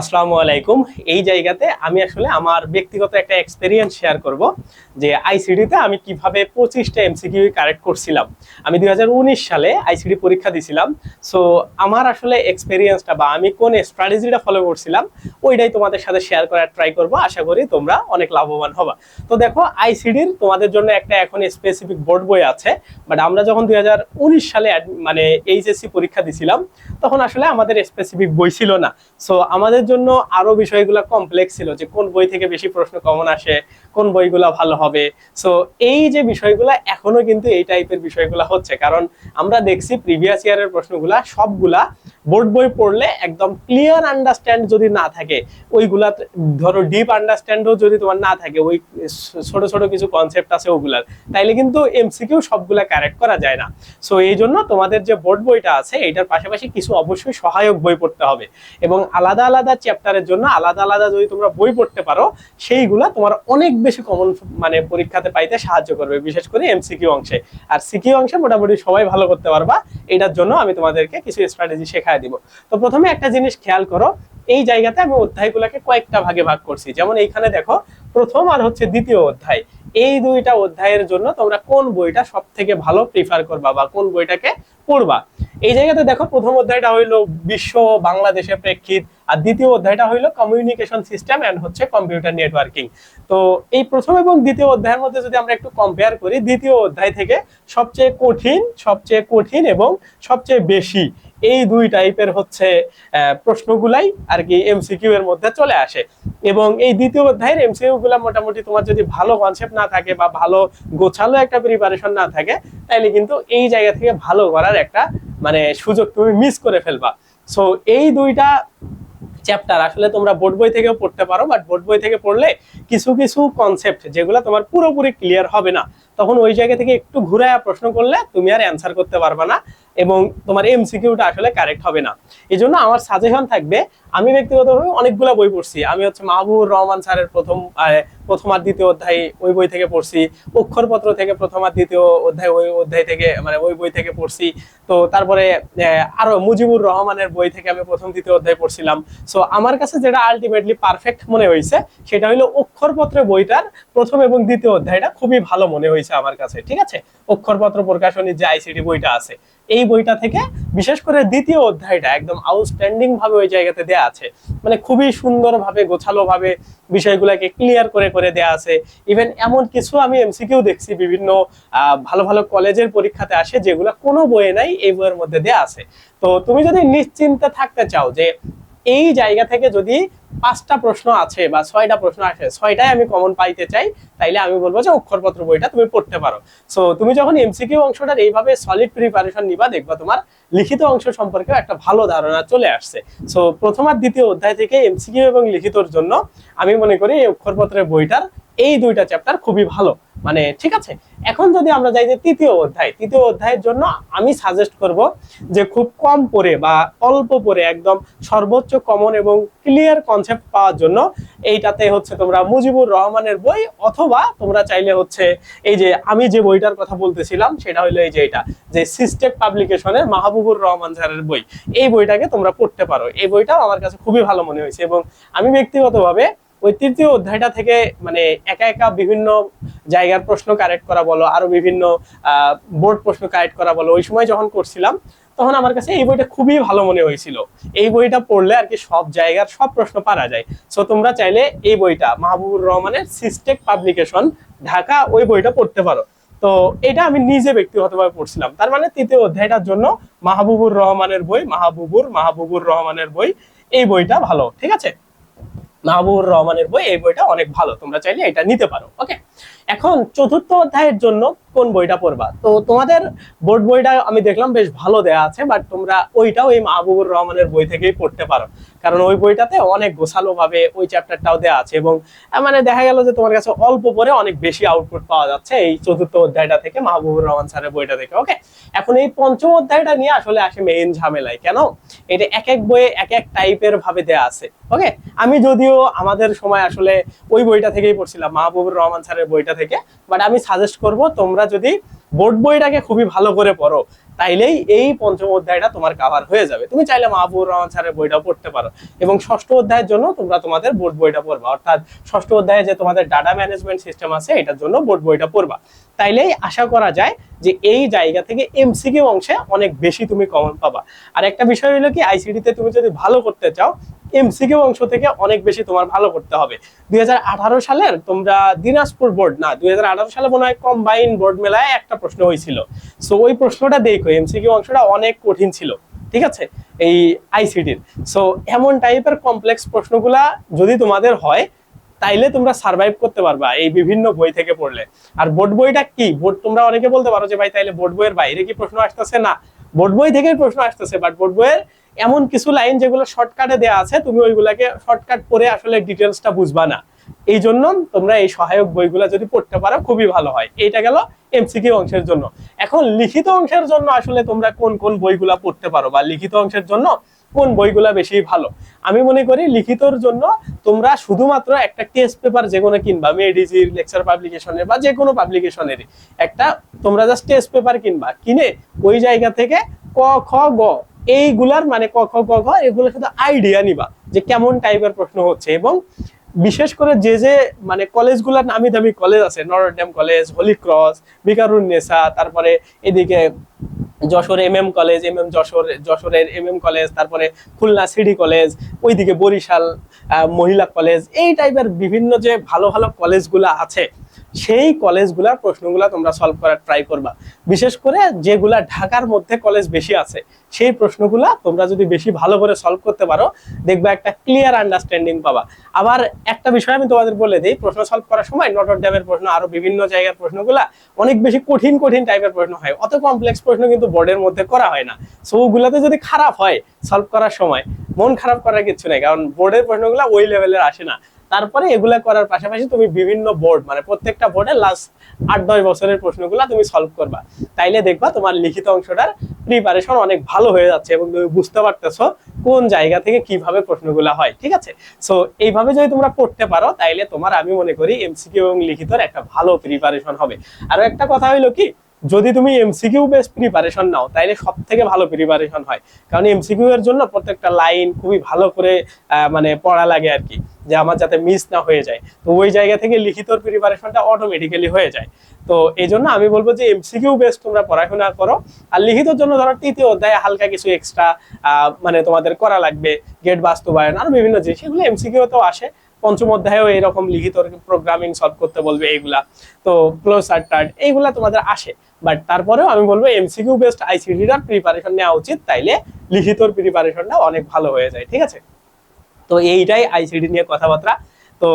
আসসালামু আলাইকুম। এই জায়গাতে আমি আসলে আমার ব্যক্তিগত একটা এক্সপেরিয়েন্স শেয়ার করব যে আইসিডিতে আমি কীভাবে পঁচিশটা এমসিকিউ কারেক্ট করছিলাম। আমি দুই হাজার উনিশ সালে আইসিডি পরীক্ষা দিছিলাম। সো আমার আসলে এক্সপেরিয়েন্সটা বা আমি কোন স্ট্র্যাটেজিটা ফলো করছিলাম, ওইটাই তোমাদের সাথে শেয়ার করার ট্রাই করব। আশা করি তোমরা অনেক লাভবান হবা। তো দেখো আইসিডির তোমাদের জন্য একটা এখন স্পেসিফিক বোর্ড বই আছে। বাট আমরা যখন দুই হাজার উনিশ সালে মানে এইচএসসি পরীক্ষা দিছিলাম, তখন আসলে আমাদের স্পেসিফিক বই ছিল না। সো আমাদের জন্য আরও বিষয়গুলো কমপ্লেক্স ছিল যে কোন বই থেকে বেশি প্রশ্ন কমন আসে, কোন বইগুলো ভালো হবে। সো এই যে বিষয়গুলো এখনও কিন্তু এই টাইপের বিষয়গুলো হচ্ছে। কারণ আমরা দেখছি প্রিভিয়াস ইয়ারের প্রশ্নগুলা সবগুলা বোর্ড বই পড়লে একদম ক্লিয়ার আন্ডারস্ট্যান্ড যদি না থাকে, ওইগুলা ধরো ডিপ আন্ডারস্ট্যান্ডও যদি তোমার না থাকে, ওই ছোট ছোট কিছু কনসেপ্ট আছে ওগুলার, তাইলে কিন্তু এমসিকিউ সবগুলা কারেক্ট করা যায় না। সো এই জন্য তোমাদের যে বোর্ড বইটা আছে এটার পাশাপাশি কিছু অবশ্যই সহায়ক বই পড়তে হবে। এবং আলাদা আলাদা চ্যাপ্টারের জন্য আলাদা আলাদা যদি তোমরা বই পড়তে পারো, সেইগুলা তোমার অনেক বেশি কমন মানে পরীক্ষাতে পাইতে সাহায্য করবে, বিশেষ করে এমসিকিউ অংশে। আর সিকিউ অংশে মোটামুটি সবাই ভালো করতে পারবা। এটার জন্য আমি তোমাদেরকে কিছু স্ট্র্যাটেজি শেখায় দিব। তো প্রথমে একটা জিনিস খেয়াল করো, এই জায়গাতে আমি অধ্যায়গুলোকে কয়েকটা ভাগে ভাগ করছি। যেমন এইখানে দেখো, প্রথম আর হচ্ছে দ্বিতীয় অধ্যায়। এই দুইটা অধ্যায়ের জন্য তোমরা কোন বইটা সব থেকে ভালো প্রিফার করবা বা কোন বইটাকে পড়বা? এই জায়গাতে দেখো, প্রথম অধ্যায়টা হইল বিশ্ব, বাংলাদেশের প্রেক্ষিত, আর দ্বিতীয় অধ্যায়টা হইল কমিউনিকেশন সিস্টেম এন্ড হচ্ছে কম্পিউটার নেটওয়ার্কিং তো এই প্রথম এবং দ্বিতীয় অধ্যায়ের মধ্যে যদি আমরা একটু কম্পেয়ার করি, দ্বিতীয় অধ্যায় থেকে সবচেয়ে কঠিন সবচেয়ে কঠিন এবং সবচেয়ে বেশি এই দুই টাইপের হচ্ছে প্রশ্নগুলাই আর কি এমসিকিউ এর মধ্যে চলে আসে। এবং এই দ্বিতীয় অধ্যায়ের এমসিকিউ গুলা মোটামুটি তোমার যদি ভালো কনসেপ্ট না থাকে বা ভালো গোছালো একটা প্রিপারেশন না থাকে তাহলে কিন্তু এই জায়গা থেকে ভালো করার একটা মানে সুযোগ তুমি মিস করে ফেলবা। সো এই দুইটা চ্যাপ্টার আসলে তোমরা বোর্ড বই থেকেও পড়তে পারো বাট বোর্ড বই থেকে পড়লে কিছু কিছু কনসেপ্ট যেগুলো তোমার পুরোপুরি ক্লিয়ার হবে না। তখন ওই জায়গা থেকে একটু ঘুরায়া প্রশ্ন করলে তুমি আর অ্যান্সার করতে পারবে না এবং তোমার এমসিকিউটা আসলে কারেক্ট হবে না। এই জন্য আমার সাজেশন থাকবে, আমি ব্যক্তিগতভাবে অনেকগুলো বই পড়ছি। আমি হচ্ছে মাহবুবুর রহমান স্যারের প্রথম প্রথম আর দ্বিতীয় অধ্যায় ওই বই থেকে পড়ছি। অক্ষরপত্র থেকে প্রথম আর দ্বিতীয় অধ্যায় ওই অধ্যায় থেকে মানে ওই বই থেকে পড়ছি। তো তারপরে আরও মুজিবুর রহমানের বই থেকে আমি প্রথম দ্বিতীয় অধ্যায় পড়ছিলাম। সো আমার কাছে যেটা আলটিমেটলি পারফেক্ট মনে হয়েছে, সেটা হলো অক্ষরপত্র বইটার প্রথম এবং দ্বিতীয় অধ্যায়টা খুবই ভালো মনে হয়েছে। আমার কাছে, ঠিক আছে? অক্ষরপত্র প্রকাশনীর যে আইসিটি বইটা আছে। এই বইটা থেকে বিশেষ করে দ্বিতীয় অধ্যায়টা একদম আউটস্ট্যান্ডিং ভাবে ওই জায়গাতে দেয়া আছে। মানে খুবই সুন্দর ভাবে গোছালো ভাবে বিষয়গুলোকে ক্লিয়ার করে করে দেয়া আছে। ইভেন এমন কিছু আমি এমসিকিউ দেখছি, বিভিন্ন ভালো ভালো কলেজের পরীক্ষাতে আসে, যেগুলো কোনো বইয়ে নাই, এই বইয়ের মধ্যে দেয়া আছে। তো তুমি যদি নিশ্চিন্তে থাকতে চাও যে এই জায়গা থেকে যদি পাঁচটা প্রশ্ন আছে বা ছয়টা প্রশ্ন আছে, ছয়টাই আমি কমন পাইতে চাই, তাইলে আমি বলব যে অক্ষরপত্র বইটা তুমি পড়তে পারো। সো তুমি যখন এমসিকিউ অংশটার এইভাবে সলিড প্রিপারেশন নিবা, দেখবা তোমার লিখিত অংশ সম্পর্কেও একটা ভালো ধারণা চলে আসছে। সো প্রথম আর দ্বিতীয় অধ্যায় থেকে এমসিকিউ এবং লিখিতর জন্য আমি মনে করি এই অক্ষরপত্রের বইটার এই দুইটা চ্যাপ্টার খুবই ভালো। মানে ঠিক আছে? এখন যদি আমরা যাই যে তৃতীয় অধ্যায়, তৃতীয় অধ্যায়ের জন্য আমি সাজেস্ট করব যে খুব কম পড়ে বা অল্প পড়ে একদম সর্বোচ্চ কমন এবং ক্লিয়ার কনসেপ্ট পাওয়ার জন্য এইটাতে হচ্ছে তোমরা মুজিবুর রহমানের বই অথবা তোমরা চাইলে হচ্ছে এই যে আমি যে বইটার কথা বলতেছিলাম, সেটা হলো এই যে এটা, যে সিস্টেক পাবলিকেশনের মাহবুবুর রহমান স্যারের বই। এই বইটাকে তোমরা পড়তে পারো। এই বইটাও আমার কাছে খুবই ভালো মনে হয়েছে এবং আমি ব্যক্তিগতভাবে ওই তৃতীয় অধ্যায়টা থেকে মানে একা একা বিভিন্ন জায়গার প্রশ্ন কারেক্ট করা বলো, আরও বিভিন্ন বোর্ড প্রশ্ন কারেক্ট করা বলো, ওই সময় যখন করছিলাম, তখন আমার কাছে এই বইটা খুবই ভালো মনে হয়েছিল। এই বইটা পড়লে আর কি সব জায়গার সব প্রশ্ন পারা যায়। সো তোমরা চাইলে এই বইটা, মাহবুবুর রহমানের সিস্টেক পাবলিকেশন ঢাকা, ওই বইটা পড়তে পারো। তো, এটা আমি নিজে ব্যক্তিগতভাবে পড়ছিলাম। তার মানে তৃতীয় অধ্যায়টার জন্য মাহবুবুর রহমানের বই, মাহবুবুর মাহবুবুর রহমানের বই, এই বইটা ভালো, ঠিক আছে? মাহবুবুর রহমানের বই এই বইটা অনেক ভালো তোমরা চাইলে এটা নিতে পারো ওকে এখন চতুর্থ অধ্যায়ের জন্য কোন বইটা পড়বা? তো তোমাদের বোর্ড বইটা আমি দেখলাম বেশ ভালো দেয়া আছে বাট তোমরা ওইটাও এই মাহবুবুর রহমানের বই থেকেই পড়তে পারো। কারণ ওই বইটাতে অনেক গোছালো ভাবে ওই চ্যাপ্টারটাও দেওয়া আছে এবং মানে দেখা গেল যে তোমার কাছে অল্প পরে অনেক বেশি আউটপুট পাওয়া যাচ্ছে এই চতুর্থ অধ্যায়টা থেকে মাহবুবুর রহমান স্যারের বইটা থেকে ওকে এখন এই পঞ্চম অধ্যায়টা নিয়ে আসলে আসে মেইন ঝামেলায়, কেন? এটা এক এক বইয়ে এক এক টাইপের ভাবে দেয়া আছে ওকে আমি যদিও আমাদের সময় আসলে ওই বইটা থেকেই পড়ছিলাম, মাহবুবুর রহমান স্যারের বইটা থেকে বাট আমি সাজেস্ট করব তোমরা যদি বোর্ড বইটাকে খুবই ভালো করে পড়ো, তাইলেই এই পঞ্চম অধ্যায়টা তোমার কাভার হয়ে যাবে। তুমি চাইলে মাহবুর রহমান স্যারের বইটাও পড়তে পারো। এবং ষষ্ঠ অধ্যায়ের জন্য তোমরা তোমাদের বোর্ড বইটা পড়বা। অর্থাৎ ষষ্ঠ অধ্যায়ে যে তোমাদের ডাটা ম্যানেজমেন্ট সিস্টেম আছে, এটার জন্য বোর্ড বইটা পড়বা। তাইলেই আশা করা যায় যে এই জায়গা থেকে এমসিকিউ অংশে অনেক বেশি তুমি কমন পাবা। আর একটা বিষয় হলো কি আইসিডিতে তুমি যদি ভালো করতে চাও এমসিকিউ অংশ থেকে অনেক বেশি তোমার ভালো করতে হবে। দুই হাজার আঠারো সালের তোমরা দিনাজপুর বোর্ড, না, দুই হাজার আঠারো সালে মনে হয় কম্বাইন বোর্ড মেলায় একটা প্রশ্ন হয়েছিল। সো ওই প্রশ্নটা দেখো এমসিকিউ অংশটা অনেক কঠিন ছিল, ঠিক আছে? এই আইসিডির সো এমন টাইপের কমপ্লেক্স প্রশ্নগুলা যদি তোমাদের হয়, তাইলে তোমরা সার্ভাইভ করতে পারবা এই বিভিন্ন বই থেকে পড়লে। আর বোর্ড বইটা কি? বোর্ড তোমরা অনেকে বলতে পারো যে, ভাই, তাইলে বোর্ড বইয়ের বাইরে কি প্রশ্ন আসতেছে? না, বোর্ড বই থেকে প্রশ্ন আসতেছে বাট বোর্ড বইয়ের এমন কিছু লাইন যেগুলো শর্টকাটে দেওয়া আছে, তুমি ওইগুলাকে শর্টকাট পরে আসলে ডিটেলসটা বুঝবা না। এই জন্য তোমরা এই সহায়ক বইগুলো যদি পড়তে পারো, খুবই ভালো হয়। এইটা গেল এমসিকিউ অংশের জন্য। এখন লিখিত অংশের জন্য আসলে তোমরা কোন কোন বইগুলা পড়তে পারো বা লিখিত অংশের জন্য কোন বইগুলা বেশি ভালো? আমি মনে করি লিখিতর জন্য তোমরা শুধুমাত্র একটা টেস্ট পেপার যে কোনো কিনবা মেডিজির লেকচার পাবলিকেশনের বা যে কোনো পাবলিকেশনের একটা তোমরা জাস্ট টেস্ট পেপার কিনবা, কিনে ওই জায়গা থেকে ক, খ, গ, এইগুলার মানে ক, খ, গ ঘ এগুলো শুধু আইডিয়া নিবা যে কেমন টাইপের প্রশ্ন হচ্ছে এবং বিশেষ করে যে যে মানে কলেজগুলার নামি দামি কলেজ আছে notre dame college holy cross Viqarunnisa তারপরে এদিকে Jessore M M college M M Jessore, যশোরের এম এম কলেজ, তারপরে খুলনা সিডি কলেজ, ওইদিকে বরিশাল মহিলা কলেজ, এই টাইপের বিভিন্ন যে ভালো ভালো কলেজগুলো আছে সেই কলেজগুলার প্রশ্নগুলা তোমরা সলভ করার ট্রাই করবা। বিশেষ করে যেগুলা ঢাকার মধ্যে কলেজ বেশি আছে, সেই প্রশ্নগুলা তোমরা যদি বেশি ভালো করে সলভ করতে পারো, দেখবা একটা ক্লিয়ার আন্ডারস্ট্যান্ডিং পাবা। আবার একটা বিষয় আমি তোমাদের বলে দিই, প্রশ্ন সলভ করার সময় নটর ড্যামের প্রশ্ন, আরও বিভিন্ন জায়গার প্রশ্নগুলা অনেক বেশি কঠিন কঠিন টাইপের প্রশ্ন হয়। অত কমপ্লেক্স প্রশ্ন কিন্তু বোর্ডের মধ্যে করা হয় না। সো ওগুলাতে যদি খারাপ হয় সলভ করার সময়, মন খারাপ করার কিছু নেই, কারণ বোর্ডের প্রশ্নগুলো ওই লেভেলের আসে না। তারপরে এগুলা করার পাশাপাশি তুমি বিভিন্ন বোর্ড মানে প্রত্যেকটা বোর্ডে লাস্ট আট, দশ বছরের প্রশ্নগুলো তুমি সলভ করবা। তাইলে দেখবা তোমার লিখিত অংশটার প্রিপারেশন অনেক ভালো হয়ে যাচ্ছে এবং তুমি বুঝতে পারতেছো কোন জায়গা থেকে কীভাবে প্রশ্নগুলো হয়, ঠিক আছে? সো এইভাবে যদি তোমরা পড়তে পারো, তাইলে তোমার আমি মনে করি এমসিকিউ এবং লিখিতর একটা ভালো প্রিপারেশন হবে। আরও একটা কথা হইল কি? যদি তুমি এমসিকিউ বেস প্রিপারেশন নাও, তাইলে সব থেকে ভালো প্রিপারেশন হয়। কারণ এমসিকিউ এর জন্য প্রত্যেকটা লাইন খুবই ভালো করে মানে পড়া লাগে আর কি, যে আমার যাতে মিস না হয়ে যায়। তো ওই জায়গা থেকে লিখিতর প্রিপারেশনটা অটোমেটিক্যালি হয়ে যায়। তো এই জন্য আমি বলব যে এমসিকিউ বেস তোমরা পড়াশোনা করো, আর লিখিতর জন্য ধরো তৃতীয় অধ্যায়ে হালকা কিছু এক্সট্রা মানে তোমাদের করা লাগবে গেট বাস্তবায়ন, আর বিভিন্ন জিনিস। এমসিকিউ তেও আসে। পঞ্চম অধ্যায়েও এরকম লিখিত প্রোগ্রামিং সলভ করতে বলবে এইগুলা। তো ক্লোজ আর টার্ট এইগুলা তোমাদের আসে। বাট তারপরেও আমি বলব এমসিকিউ বেসড আইসিডিটার প্রিপারেশন নেওয়া উচিত, তাইলে লিখিতর প্রিপারেশনটা অনেক ভালো হয়ে যায়, ঠিক আছে? তো এইটাই আইসিডি নিয়ে কথাবার্তা। তো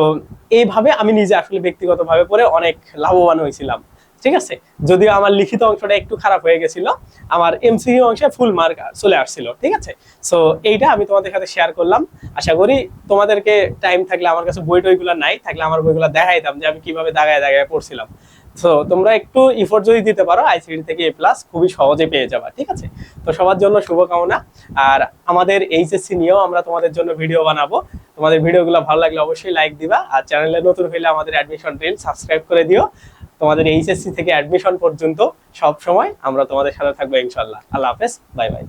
এইভাবে আমি নিজে আসলে ব্যক্তিগতভাবে পড়ে অনেক লাভবান হয়েছিলাম, ঠিক আছে? যদিও আমার লিখিত অংশটা একটু খারাপ হয়ে গেছিল, আমার এমসিকিউ অংশে ফুল মার্ক চলে আসছিল, ঠিক আছে? সো এইটা আমি তোমাদের সাথে শেয়ার করলাম। আশা করি তোমাদেরকে টাইম থাকলে আমার কাছে বই টইগুলো নাই, থাকলে আমার বইগুলো দেখাইতাম যে আমি কীভাবে দাগায় দাগায় পড়ছিলাম। তো তোমরা একটু ইফোর্ট যদি দিতে পারো আইসিডি থেকে এ প্লাস খুবই সহজে পেয়ে যাবা, ঠিক আছে? তো সবার জন্য শুভকামনা। আর আমাদের এইচএসসি নিয়েও আমরা তোমাদের জন্য ভিডিও বানাবো। তোমাদের ভিডিওগুলো ভালো লাগলে অবশ্যই লাইক দিবা। আর চ্যানেলে নতুন হইলে আমাদের অ্যাডমিশন ড্রিল সাবস্ক্রাইব করে দিও। তোমাদের এইচএসসি থেকে অ্যাডমিশন পর্যন্ত সব সময় আমরা তোমাদের সাথে থাকব ইনশাল্লাহ আল্লাহ হাফেজ বাই বাই